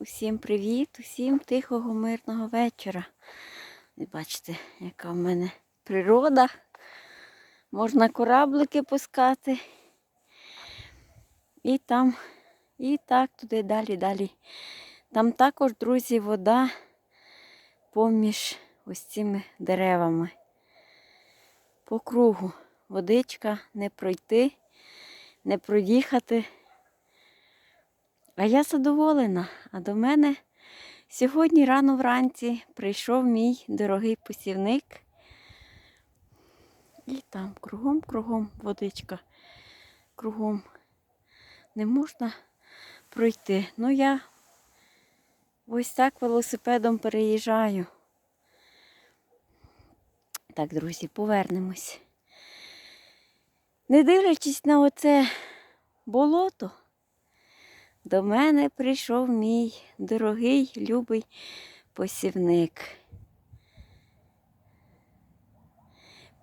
усім привіт, усім тихого, мирного вечора. Бачите, яка в мене природа. Можна кораблики пускати. І там, і так, туди далі, далі. Там також, друзі, вода поміж ось цими деревами. По кругу водичка не пройти, не проїхати. А я задоволена. А до мене сьогодні рано вранці прийшов мій дорогий посівник. І там кругом-кругом водичка. Кругом не можна пройти. Ну я ось так велосипедом переїжджаю. Так, друзі, повернемось. Не дивлячись на оце болото, до мене прийшов мій дорогий, любий посівник.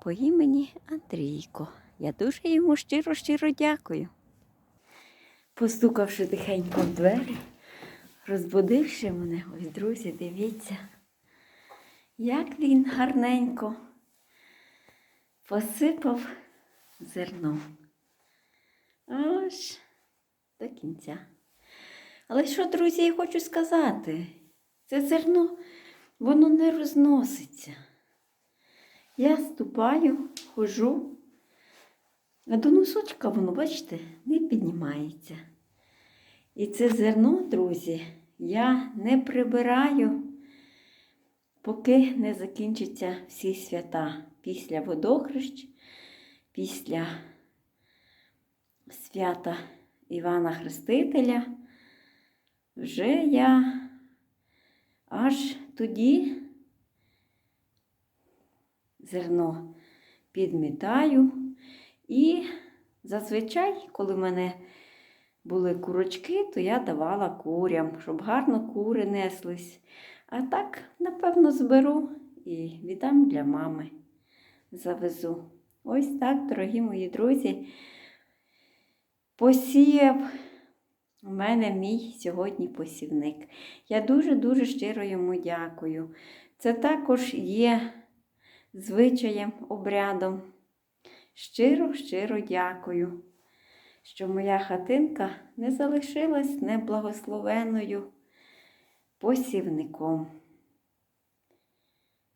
По імені Андрійко. Я дуже йому щиро-щиро дякую. Постукавши тихенько в двері, розбудивши мене, ось, друзі, дивіться, як він гарненько посипав зерно. Аж до кінця. Але що, друзі, я хочу сказати, це зерно, воно не розноситься. Я ступаю, хожу, а до носочка воно, бачите, не піднімається. І це зерно, друзі, я не прибираю, поки не закінчаться всі свята. Після водохрещ, після свята Івана Хрестителя. Вже я аж тоді зерно підмітаю. І зазвичай, коли в мене були курочки, то я давала курям, щоб гарно кури неслись. А так, напевно, зберу і віддам для мами. Завезу. Ось так, дорогі мої друзі, посіяв у мене мій сьогодні посівник. Я дуже-дуже щиро йому дякую. Це також є звичаєм, обрядом. Щиро-щиро дякую, що моя хатинка не залишилась неблагословеною посівником,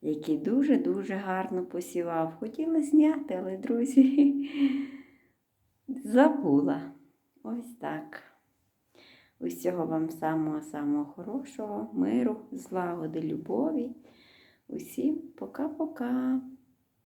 який дуже-дуже гарно посівав. Хотіла зняти, але, друзі, забула. Ось так. Усього вам самого-самого хорошого, миру, злагоди, любові. Усім пока-пока.